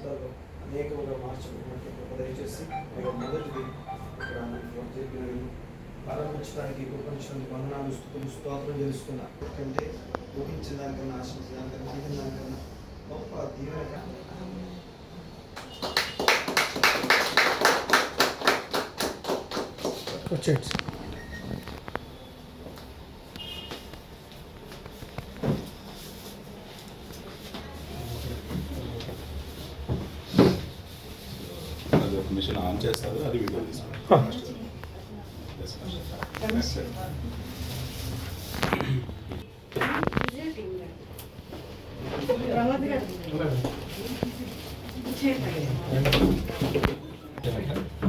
ప్రాంతాల్లో అనేకముగా మార్చబడినట్టు దయచేసి మీరు మొదటిది ఇక్కడ జరిగినవి ప్రారంభించడానికి ఉపయోగించడానికి వందనాలు స్థుతులు స్తోత్రం చేస్తున్నా. ఎందుకంటే ఊహించిన దానికన్నా ఆశించిన దానికన్నా అడిగిన దానికన్నా గొప్ప దీవెనక వచ్చేది ఆన్ చేస్తారు అది వీడియో తీసుకుంటారు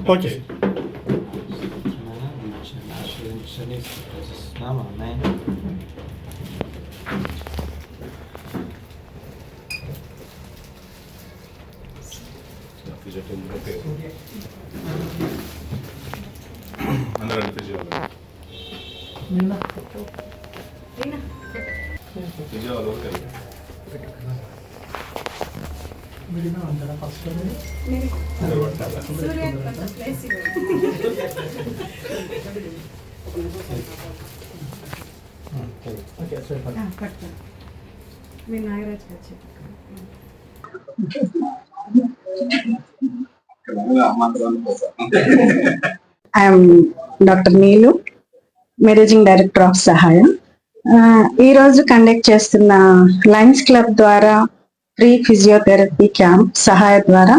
ఓకే అందరూ ఫిజియోలో ఫిజియోలో మీరు నాగరాజ్ గారు చెప్పండి I'm doctor Neelu managing director of సహాయం ఈరోజు ఈ రోజు కండక్ట్ చేస్తున్న లయన్స్ క్లబ్ ద్వారా ఫ్రీ ఫిజియోథెరపీ క్యాంప్ సహాయ ద్వారా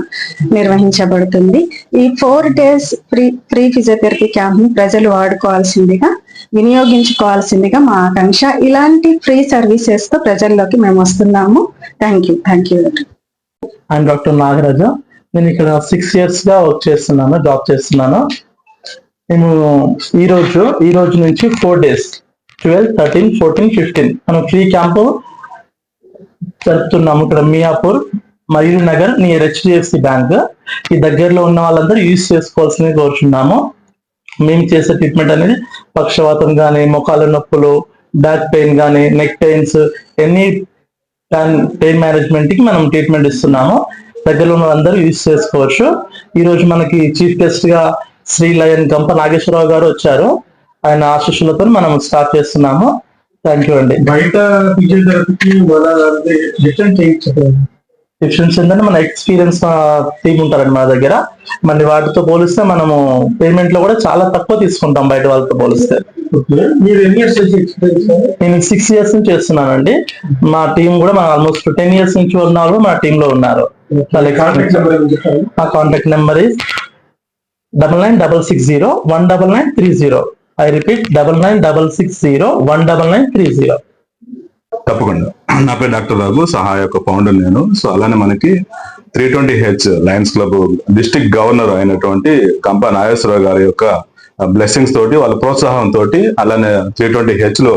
నిర్వహించబడుతుంది. ఈ four days free free physiotherapy క్యాంప్ని ప్రజలు వాడుకోవాల్సిందిగా వినియోగించుకోవాల్సిందిగా మా ఆకాంక్ష. ఇలాంటి ఫ్రీ సర్వీసెస్తో ప్రజల్లోకి మేము వస్తున్నాము. Thank you thank you and doctor Nagaraju నేను ఇక్కడ సిక్స్ ఇయర్స్గా వర్క్ చేస్తున్నాను జాబ్ చేస్తున్నాను. మేము ఈ రోజు ఈ రోజు నుంచి four days twelve thirteen fourteen fifteen మనం ఫ్రీ క్యాంపు జరుపుతున్నాము ఇక్కడ Miyapur Mayur Nagar near HDFC bank ఈ దగ్గరలో ఉన్న వాళ్ళందరూ యూజ్ చేసుకోవాల్సింది కోరుచున్నాము. మేము చేసే ట్రీట్మెంట్ అనేది పక్షవాతం కానీ మొఖాల నొప్పులు బ్యాక్ పెయిన్ కానీ నెక్ పెయిన్స్ ఎనీ పెయిన్ మేనేజ్మెంట్కి మనం ట్రీట్మెంట్ ఇస్తున్నాము. దగ్గరలో ఉన్న అందరూ యూజ్ చేసుకోవచ్చు. ఈ రోజు మనకి చీఫ్ గెస్ట్గా శ్రీ లయన్ గంప నాగేశ్వరరావు గారు వచ్చారు. ఆయన ఆశీస్సులతో మనం స్టార్ట్ చేస్తున్నాము. థ్యాంక్ యూ అండి. బయట ఫిజియోథెరపీకి మొదలంటే డిఫరెంట్ చేయొచ్చు డిఫరెన్స్ ఏంటంటే మన ఎక్స్పీరియన్స్ టీమ్ ఉంటారండి మన దగ్గర. మరి వాటితో పోలిస్తే మనము పేమెంట్లో కూడా చాలా తక్కువ తీసుకుంటాం బయట వాళ్ళతో పోలిస్తే. నేను సిక్స్ ఇయర్స్ నుంచి చేస్తున్నానండి. మా టీం కూడా మన ఆల్మోస్ట్ టెన్ ఇయర్స్ నుంచి ఉన్న వాళ్ళు మా టీమ్లో ఉన్నారు. కాంటాక్ట్ నెంబర్ ఏమైనా చెప్పండి మా contact number is double nine double six zero one double nine three zero I repeat double nine double six zero one double nine three zero తప్పకుండా. నా పేరు డాక్టర్ రఘు సహాయ యొక్క ఫౌండర్ నేను. సో అలానే మనకి three twenty H Lions Club district governor అయినటువంటి కంపా నాగేశ్వరరావు గారి యొక్క బ్లెస్సింగ్స్ తోటి వాళ్ళ ప్రోత్సాహం తోటి అలానే త్రీ ట్వంటీ హెచ్లో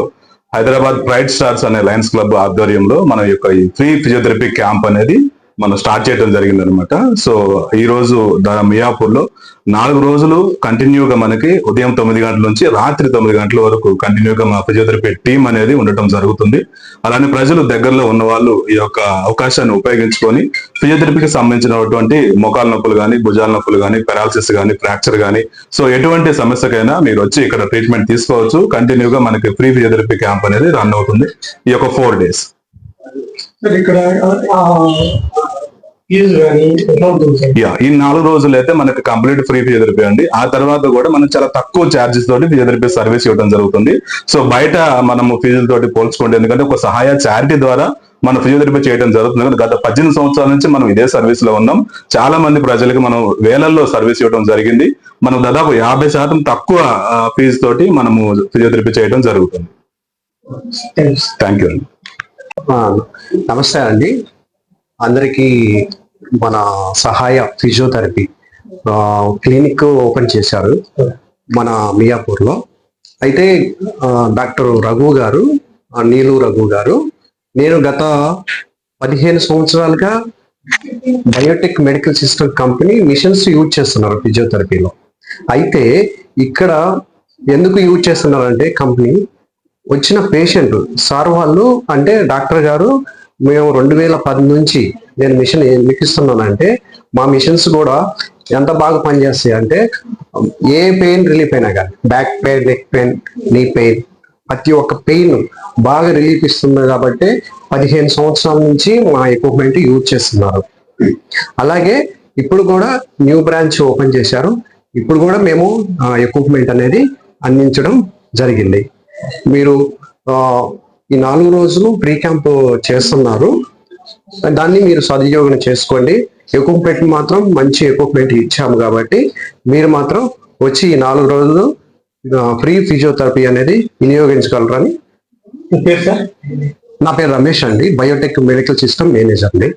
హైదరాబాద్ ప్రైడ్ స్టార్స్ అనే లయన్స్ క్లబ్ ఆధ్వర్యంలో మన యొక్క ఈ ఫ్రీ ఫిజియోథెరపీ క్యాంప్ అనేది మనం స్టార్ట్ చేయడం జరిగింది అనమాట సో ఈ రోజు దా- మియాపూర్లో నాలుగు రోజులు కంటిన్యూగా మనకి ఉదయం తొమ్మిది గంటల నుంచి రాత్రి తొమ్మిది గంటల వరకు కంటిన్యూగా మా ఫిజియోథెరపీ టీం అనేది ఉండటం జరుగుతుంది. అలానే ప్రజలు దగ్గరలో ఉన్న వాళ్ళు ఈ యొక్క అవకాశాన్ని ఉపయోగించుకొని ఫిజియోథెరపీకి సంబంధించినటువంటి మోకాల నొప్పులు కానీ భుజాల నొప్పులు కానీ పెరాలసిస్ కానీ ఫ్రాక్చర్ కానీ సో ఎటువంటి సమస్యకైనా మీరు వచ్చి ఇక్కడ ట్రీట్మెంట్ తీసుకోవచ్చు. కంటిన్యూగా మనకి ఫ్రీ ఫిజియోథెరపీ క్యాంప్ అనేది రన్ అవుతుంది. ఈ యొక్క ఫోర్ డేస్ సార్ ఇక్కడ యా ఈ నాలుగు రోజులు అయితే మనకి కంప్లీట్ ఫ్రీ ఫిజియోథెరపీ అండి ఆ తర్వాత కూడా మనం చాలా తక్కువ ఛార్జెస్ తోటి ఫిజియోథెరపీ సర్వీస్ ఇవ్వడం జరుగుతుంది. సో బయట మనము ఫీజుల తోటి పోల్చుకోండి. ఎందుకంటే ఒక సహాయ చారిటీ ద్వారా మనం ఫిజియోథెరపీ చేయడం జరుగుతుంది. గత పద్దెనిమిది సంవత్సరాల నుంచి మనం ఇదే సర్వీస్లో ఉన్నాం. చాలా మంది ప్రజలకు మనం వేలల్లో సర్వీస్ ఇవ్వడం జరిగింది. మనం దాదాపు యాభై శాతం తక్కువ ఫీజు తోటి మనము ఫిజియోథెరపీ చేయడం జరుగుతుంది. థ్యాంక్ యూ అండి నమస్తే అండి. అందరికీ మన సహాయ ఫిజియోథెరపీ క్లినిక్ ఓపెన్ చేశారు మన మియాపూర్లో. అయితే డాక్టర్ రఘు గారు నీలు రఘు గారు నేను గత పదిహేను సంవత్సరాలుగా biotech medical system company machines use చేస్తున్నారు ఫిజియోథెరపీలో. అయితే ఇక్కడ ఎందుకు యూజ్ చేస్తున్నారంటే కంపెనీ వచ్చిన పేషెంట్ సార్ వాళ్ళు అంటే డాక్టర్ గారు మేము రెండు వేల పది నుంచి నేను మిషన్ ఎందుకు ఇస్తున్నానంటే మా మిషన్స్ కూడా ఎంత బాగా పనిచేస్తాయి అంటే ఏ పెయిన్ రిలీఫ్ అయినా కానీ back pain neck pain knee pain ప్రతి ఒక్క పెయిన్ బాగా రిలీఫ్ ఇస్తుంది కాబట్టి పదిహేను సంవత్సరాల నుంచి మా ఎక్విప్మెంట్ యూజ్ చేస్తున్నారు. అలాగే ఇప్పుడు కూడా న్యూ బ్రాంచ్ ఓపెన్ చేశారు. ఇప్పుడు కూడా మేము ఎక్విప్మెంట్ అనేది అందించడం జరిగింది. మీరు ఈ నాలుగు రోజులు ప్రీ క్యాంప్ చేస్తున్నారు. దాన్ని మీరు సద్వినియోగం చేసుకోండి. ఎక్విప్మెంట్ మాత్రం మంచి ఎక్విప్మెంట్ ఇచ్చాము కాబట్టి మీరు మాత్రం వచ్చి ఈ నాలుగు రోజులు ఫ్రీ ఫిజియోథెరపీ అనేది వినియోగించగలరని. నా పేరు రమేష్ అండి. బయోటెక్ మెడికల్ సిస్టమ్ మేనేజర్ అండి.